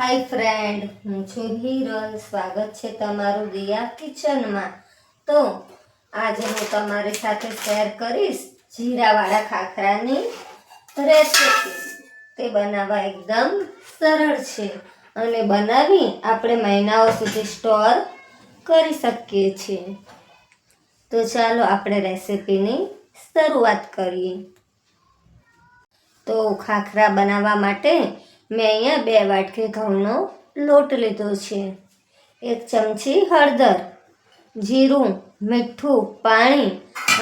હાય friend હું છું હિરલ. સ્વાગત છે તમારું દિયા કિચનમાં. તો આજે હું તમારી સાથે શેર કરીશ જીરાવાળા ખાખરાની રેસીપી તે બનાવવા એકદમ સરળ છે અને બનાવી આપણે મહિનાઓ સુધી સ્ટોર કરી શકીએ છીએ. તો ચાલો આપણે રેસીપીની શરૂઆત કરીએ. તો ખાખરા બનાવવા માટે મેં અહીંયા બે વાટકી ઘઉંનો લોટ લીધો છે. એક ચમચી હળદર, જીરું, મીઠું, પાણી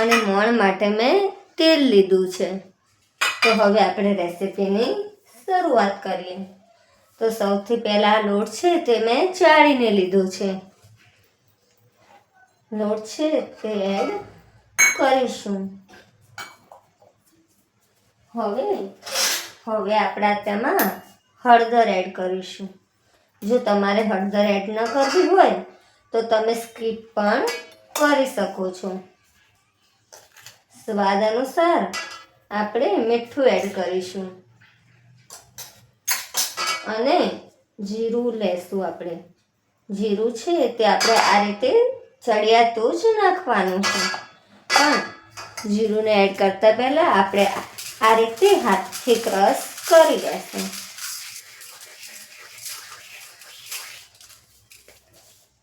અને મોણ માટે મેં તેલ લીધું છે. તો હવે આપણે રેસીપીની શરૂઆત કરીએ. તો સૌથી પહેલાં લોટ છે તે મેં ચાળીને લીધો છે. લોટ છે તે એડ કરીશું. હવે હવે આપણા તેમાં હળદર એડ કરીશું. જો તમારે હળદર એડ ન કરવી હોય, તો તમે સ્કીપ પણ કરી શકો છો. સ્વાદ અનુસાર આપણે મીઠું એડ કરીશું. અને જીરું લેશું આપણે. જીરું છે તે આપણે આ રીતે ચડિયાતું જ નાખવાનું છે. પણ જીરુંને એડ કરતાં પહેલાં આપણે આ રીતે હાથથી ક્રશ કરી લેશું.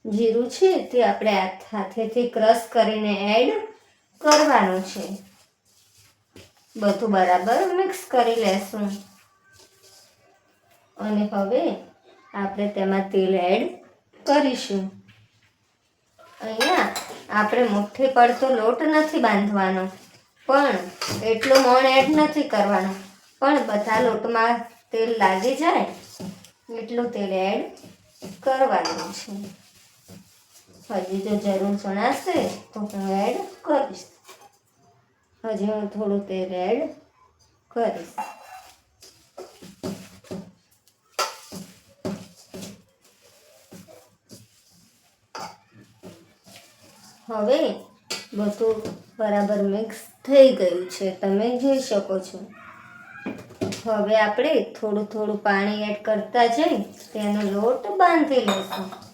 જીરું છે તે આપણે હાથ હાથેથી ક્રશ કરીને એડ કરવાનું છે. બધું બરાબર મિક્સ કરી લેશું. અને હવે આપણે તેમાં તેલ એડ કરીશું. અહીંયા આપણે મુઠ્ઠી પડતો લોટ નથી બાંધવાનો, પણ એટલું મોણ એડ નથી કરવાનું. પણ બધા લોટમાં તેલ લાગી જાય, એટલું તેલ એડ કરવાનું છે. હજી જો જરૂર જણાશે તો હું એડ કરીશ. હજી હું થોડું તેલ એડ કરીશ. હવે બધું બરાબર મિક્સ થઈ ગયું છે. તમે જોઈ શકો છો. હવે આપણે થોડું થોડું પાણી એડ કરતા જઈ તેનો લોટ બાંધી લઈશું.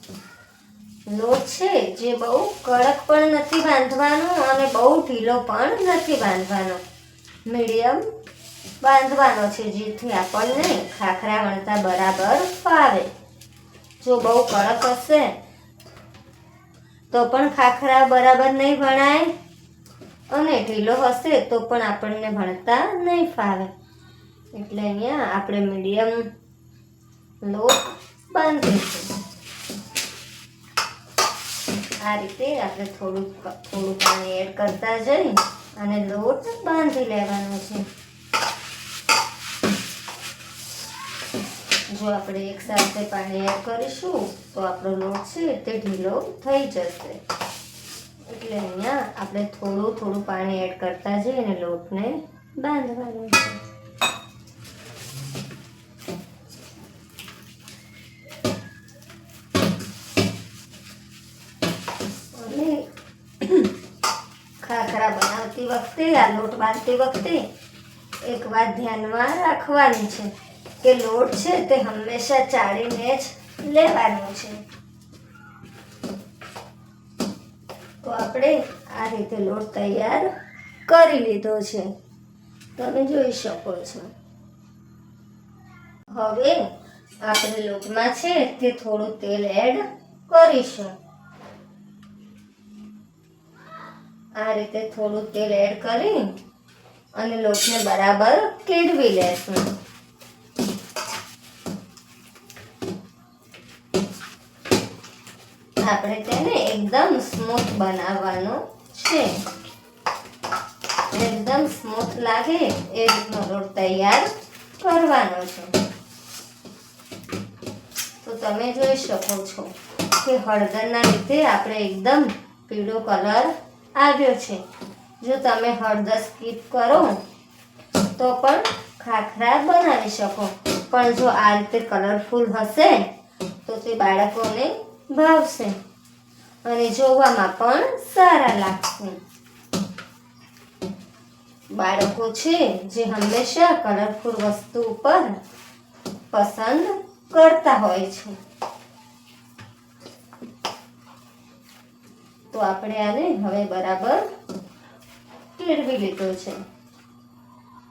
લોટ છે જે બહુ કડક પણ નથી બાંધવાનો અને બહુ ઢીલો પણ નથી બાંધવાનો. મીડિયમ બાંધવાનો છે જેથી આપણને ખાખરા વણતા બરાબર ફાવે. જો બહુ કડક હશે, તો પણ ખાખરા બરાબર નહીં ભણાય અને ઢીલો હશે તો પણ આપણને ભણતા નહીં ફાવે. એટલે અહીંયા આપણે મીડિયમ લોટ બાંધીશું. આ રીતે આપણે થોડુંક થોડું પાણી એડ કરતા જઈ અને લોટ બાંધી લેવાનો છે. જો આપણે એક સાથે પાણી એડ કરીશું, તો આપણો લોટ છે તે ઢીલો થઈ જશે. એટલે અહીંયા આપણે થોડું થોડું પાણી એડ કરતા જઈએ અને લોટને બાંધવાનો છે અને બનાવતી વખતે, આ લોટ બાંધતી વખતે એક વાત ધ્યાનમાં રાખવાની છે કે લોટ છે તે હંમેશા ચાળીને જ લેવાનો છે. તો આપણે આ રીતે લોટ તૈયાર કરી લીધો છે. તમે જોઈ શકો છો. હવે આપણે લોટમાં છે તે થોડું તેલ એડ કરીશું. આ રીતે થોડું તેલ એડ કરી અને લોટને બરાબર કેળવી લેશું. આપણે તેને એકદમ સ્મૂથ બનાવવાનો છે. એકદમ સ્મૂથ લાગે એ રીતનો લોટ તૈયાર કરવાનો છે. તો તમે જોઈ શકો છો કે હળદરના લીધે આપણે એકદમ પીળો કલર આવ્યો છે. જો તમે હળદર સ્કીપ કરો, તો પણ ખાખરા બનાવી શકો. પણ જો આ રીતે કલરફુલ હશે, તો તે બાળકોને ભાવશે અને જોવામાં પણ સારા લાગશે. બાળકો છે જે હંમેશા કલરફુલ વસ્તુ ઉપર પસંદ કરતા હોય છે. તો આપણે આને હવે બરાબર કેળવી લીધો છે.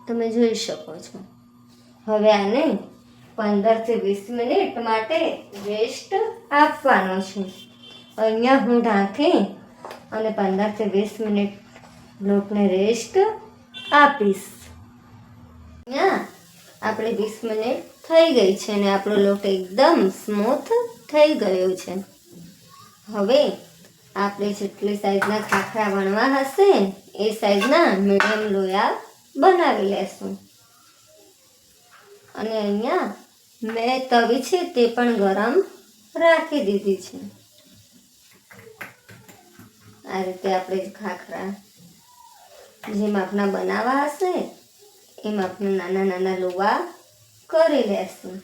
તમે જોઈ શકો છો. હવે આને પંદરથી વીસ મિનિટ માટે રેસ્ટ આપવાનો છે. અહીંયા હું ઢાંકી અને પંદરથી વીસ મિનિટ લોટને રેસ્ટ આપીશ. અહીંયા આપણે વીસ મિનિટ થઈ ગઈ છે અને આપણો લોટ એકદમ સ્મૂથ થઈ ગયો છે. હવે આપણે જેટલી સાઈઝના ખાખરા વણવા હશે, એ સાઈઝના મીડિયમ લોયા બનાવી લેશું. અને અહીંયા મેં તવી છે તે પણ ગરમ રાખી દીધી છે. આ રીતે આપણે ખાખરા જે માપના બનાવવા હશે, એ માપના નાના નાના લોવા કરી લેશું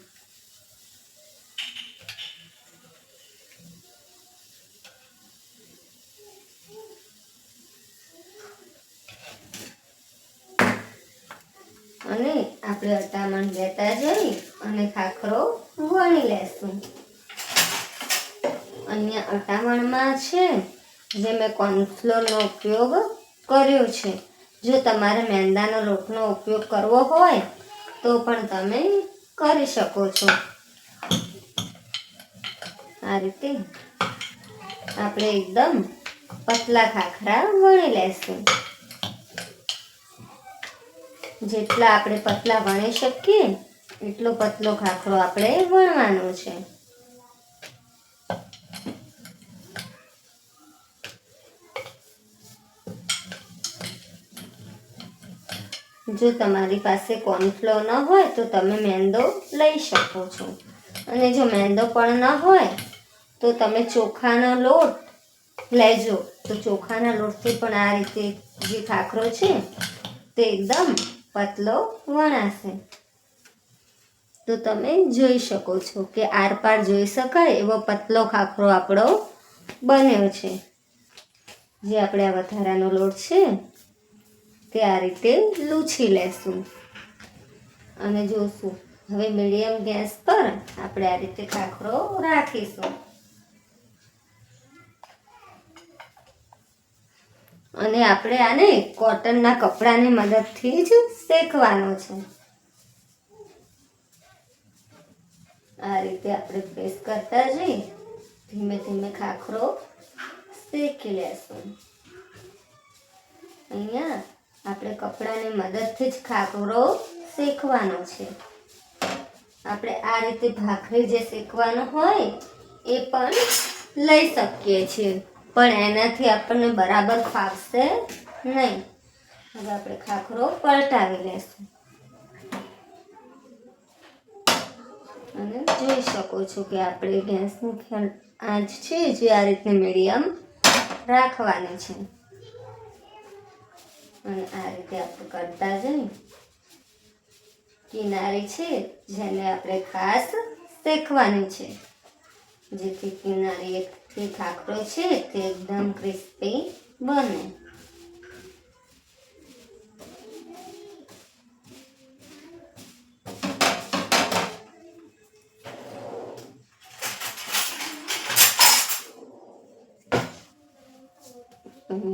અને આપણે અટામણ લેતા જઈ અને ખાખરો વણી લેશું. અહીંયા અટામણમાં છે જે મેં કોર્નફ્લોરનો ઉપયોગ કર્યો છે. જો તમારે મેંદાનો લોટનો ઉપયોગ કરવો હોય, તો પણ તમે કરી શકો છો. આ રીતે આપણે એકદમ પતલા ખાખરા વણી લેશું. જેટલા આપણે પતલા વણી શકીએ, એટલો પતલો ખાખરો આપણે વણવાનો છે. જો તમારી પાસે કોર્નફ્લોર ન હોય, તો તમે મેંદો લઈ શકો છો. અને જો મેંદો પણ ન હોય, તો તમે ચોખાનો લોટ લેજો. તો ચોખાના લોટથી પણ આ રીતે જે ખાખરો છે, તે એકદમ પતલો વણાશે. તો તમે જોઈ શકો છો કે આરપાર જોઈ શકાય એવો પતલો ખાખરો આપણો બન્યો છે. જે આપણે આ વધારાનો લોટ છે તે આ રીતે લૂછી લેશું. અને જોશું. હવે મીડિયમ ગેસ પર આપણે આ રીતે ખાખરો રાખીશું. અને આપણે આને કોટનના કપડાની મદદથી જ શેકવાનો છે. આ રીતે આપણે પ્રેસ કરતા જઈ ધીમે ધીમે ખાખરો શેકી લેશું. અહીંયા આપણે કપડાની મદદથી જ ખાખરો શેકવાનો છે. આપણે આ રીતે ભાખરી જે શેકવાનો હોય એ પણ લઈ શકીએ છીએ. પણ એનાથી આપણને બરાબર ફાવશે નહીં. હવે આપણે ખાખરો પલટાવી લેશું. અને જોઈ શકો છો કે આપણે ગેસની ખ્યાલ આંચ છે જે આ રીતે મીડિયમ રાખવાની છે. અને આ રીતે આપણે કરતા જઈ કિનારી છે જેને આપણે ખાસ શેકવાની છે. જેથી કિનારી એકથી ખાખરો છે તે એકદમ ક્રિસ્પી બને.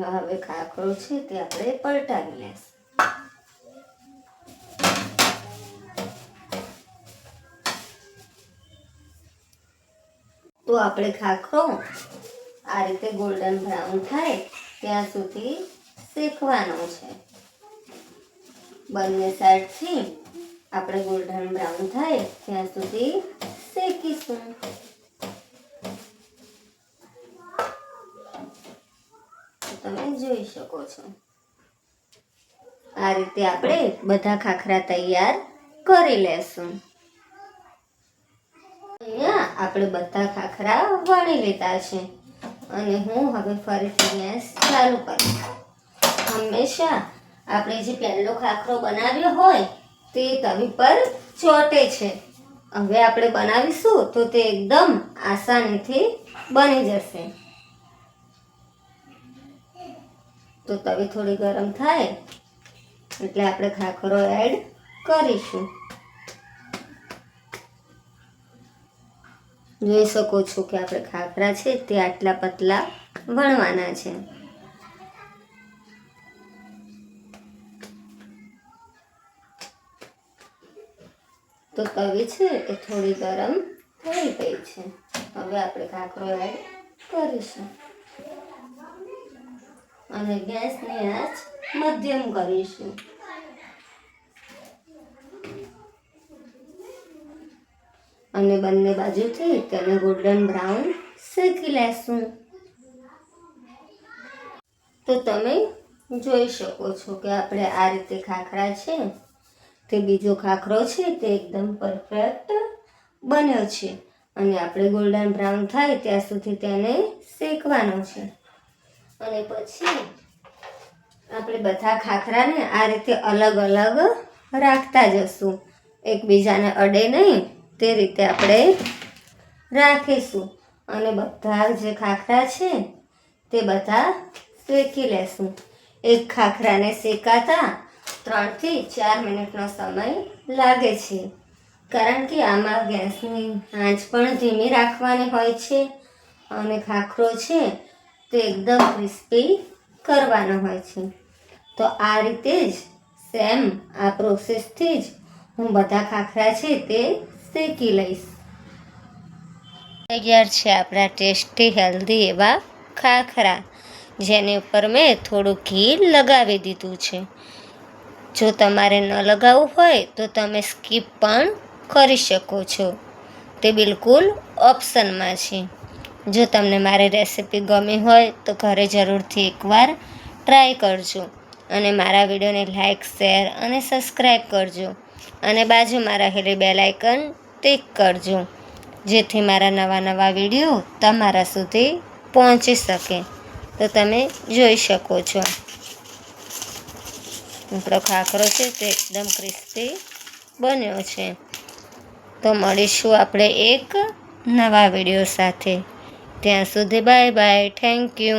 હવે ખાખરો છે તે આપણે પલટાવી લેશું. તો આપણે ખાખરો આ રીતે ગોલ્ડન બ્રાઉન થાય ત્યાં સુધી શેકવાનો છે. બંને સાઈડથી આપણે ગોલ્ડન બ્રાઉન થાય ત્યાં સુધી શેકીશું. તમે જોઈ શકો છો. આ રીતે આપણે બધા ખાખરા તૈયાર કરી લેશું. આપણે બધા ખાખરા વણી લીધા છે. અને હું હવે ફરીથી ગેસ ચાલુ કરીશ હંમેશા આપણે જે પહેલો ખાખરો બનાવ્યો હોય તે તવી પર ચોટે છે. હવે આપણે બનાવીશું તો તે એકદમ આસાનીથી બની જશે. તો તવી થોડી ગરમ થાય એટલે આપણે ખાખરો એડ કરીશું. જોઈ શકો છો કે આપણે ખાખરા છે તે આટલા પતલા વણવાના છે. તો તવી છે એ થોડી ગરમ થઈ ગઈ છે. હવે આપણે ખાખરો એડ કરીશું. અને ગેસની આંચ મધ્યમ કરીશું. અને બંને બાજુથી તેને ગોલ્ડન બ્રાઉન શેકી લેશું. તો તમે જોઈ શકો છો કે આપણે આ રીતે ખાખરા છે તે બીજો ખાખરો છે તે એકદમ પરફેક્ટ બન્યો છે. અને આપણે ગોલ્ડન બ્રાઉન થાય ત્યાં સુધી તેને શેકવાનો છે. અને પછી આપણે બધા ખાખરાને આ રીતે અલગ અલગ રાખતા જશું. એકબીજાને અડે નહીં તે રીતે આપણે રાખીશું. અને બધા જે ખાખરા છે, તે બધા શેકી લેશું. એક ખાખરાને શેકાતા ત્રણથી ચાર મિનિટનો સમય લાગે છે. કારણ કે આમાં ગેસની આંચ પણ ધીમી રાખવાની હોય છે અને ખાખરો છે, તે એકદમ ક્રિસ્પી કરવાનો હોય છે. તો આ રીતે જ સેમ આ પ્રોસેસથી જ હું બધા ખાખરા છે તે શેકી લઈશ તૈયાર છે આપણા ટેસ્ટી, હેલ્ધી એવા ખાખરા, જેની ઉપર મેં થોડું ઘી લગાવી દીધું છે. જો તમારે ન લગાવવું હોય તો તમે સ્કીપ પણ કરી શકો છો. તે બિલકુલ ઓપ્શનમાં છે. જો તમને મારી રેસિપી ગમી હોય તો ઘરે જરૂરથી એકવાર ટ્રાય કરજો અને મારા વિડીયોને લાઇક શેર અને સબસ્ક્રાઈબ કરજો. અને બાજુમાં રહેલી બેલ આઇકન ટિક કરજો. જેથી મારા નવા નવા વીડિયો તમારા સુધી પહોંચી શકે. તો તમે જોઈ શકો છો. આપણો ખાખરો છે તે એકદમ ક્રિસ્પી બન્યો છે. તો મળીશું આપણે એક નવા વીડિયો સાથે. ત્યાં સુધી બાય બાય. Thank you